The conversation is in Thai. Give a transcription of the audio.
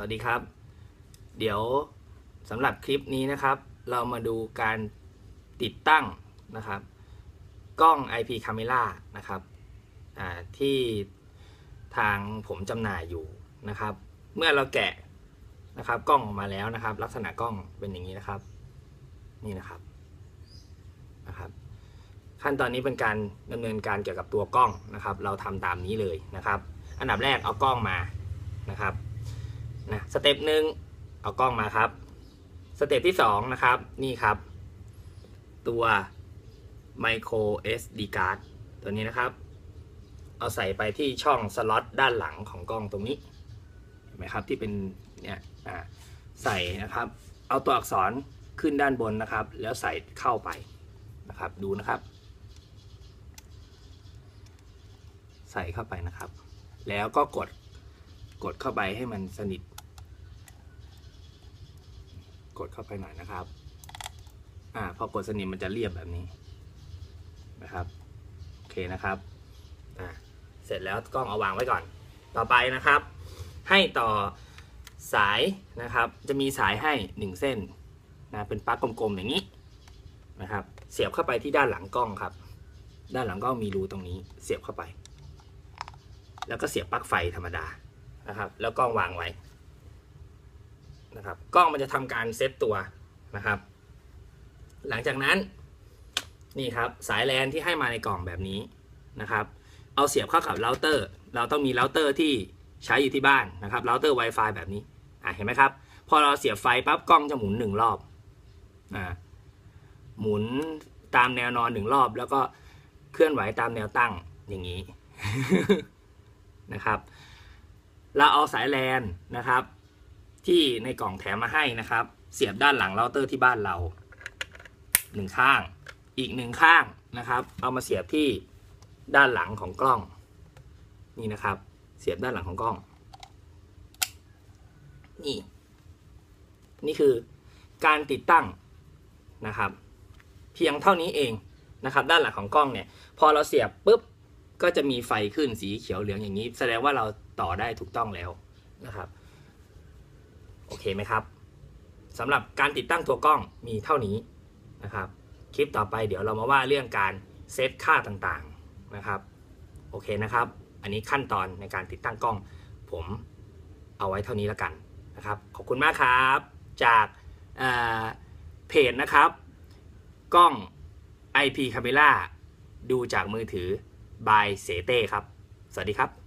วัสดีครับ เดี๋ยวสำหรับคลิปนี้นะครับ เรามาดูการติดตั้งนะครับ กล้อง IP Camera นะครับที่ทางผมจำหน่ายอยู่นะครับ เมื่อเราแกะนะครับกล้องออกมาแล้วนะครับ ลักษณะกล้องเป็นอย่างนี้นะครับ นี่นะครับนะครับ ขั้นตอนนี้เป็นการดำเนินการเกี่ยวกับตัวกล้องนะครับ เราทำตามนี้เลยนะครับ อันดับแรกเอากล้องมานะครับ นะสเต็ปหนึ่งเอากล้องมาครับ สเต็ปที่สองนะครับนี่ครับ ตัว micro SD card ตัวนี้นะครับ เอาใส่ไปที่ช่องสล็อตด้านหลังของกล้องตรงนี้เห็นไหมครับที่เป็นเนี่ยใส่นะครับ เอาตัวอักษรขึ้นด้านบนนะครับ แล้วใส่เข้าไปนะครับดูนะครับ ใส่เข้าไปนะครับ แล้วก็กดกดเข้าไปให้มันสนิท กดเข้าไปหน่อยนะครับ อ่าพอกดสนิทมันจะเรียบแบบนี้นะครับโอเคนะครับอ่าเสร็จแล้วกล้องเอาวางไว้ก่อน ต่อไปนะครับ ให้ต่อสายนะครับ จะมีสายให้หนึ่งเส้นนะเป็นปลั๊กกลมๆอย่างนี้นะครับ เสียบเข้าไปที่ด้านหลังกล้องครับ ด้านหลังกล้องมีรูตรงนี้ เสียบเข้าไป แล้วก็เสียบปลั๊กไฟธรรมดานะครับ แล้วกล้องวางไว้ นะครับกล้องมันจะทำการเซตตัวนะครับ หลังจากนั้นนี่ครับสายแลนที่ให้มาในกล่องแบบนี้นะครับ เอาเสียบเข้ากับเราเตอร์ เราต้องมีเราเตอร์ที่ใช้อยู่ที่บ้านนะครับเราเตอร์ Wi-Fi แบบนี้อะเห็นไหมครับพอเราเสียบไฟปั๊บกล้องจะหมุนหนึ่งรอบอ่าหมุนตามแนวนอนหนึ่งรอบ แล้วก็เคลื่อนไหวตามแนวตั้งอย่างนี้นะครับ เราเอาสายแลนนะครับ ที่ในกล่องแถมมาให้นะครับ เสียบด้านหลังเราเตอร์ที่บ้านเราหนึ่งข้าง อีกหนึ่งข้างนะครับ เอามาเสียบที่ด้านหลังของกล้อง นี่นะครับ เสียบด้านหลังของกล้อง นี่ นี่คือการติดตั้งนะครับ เพียงเท่านี้เองนะครับ ด้านหลังของกล้องเนี่ย พอเราเสียบปุ๊บก็จะมีไฟขึ้นสีเขียวเหลืองอย่างนี้ แสดงว่าเราต่อได้ถูกต้องแล้วนะครับ เคไหมครับสำหรับการติดตั้งตัวกล้องมีเท่านี้นะครับ คลิปต่อไปเดี๋ยวเรามาว่าเรื่องการเซตค่าต่างๆนะครับโอเคนะครับ อันนี้ขั้นตอนในการติดตั้งกล้อง ผมเอาไว้เท่านี้แล้วกันนะครับ ขอบคุณมากครับ จากเเพจนะครับ กล้อง IP Camera ดูจากมือถือ by เสเต้ครับ สวัสดีครับ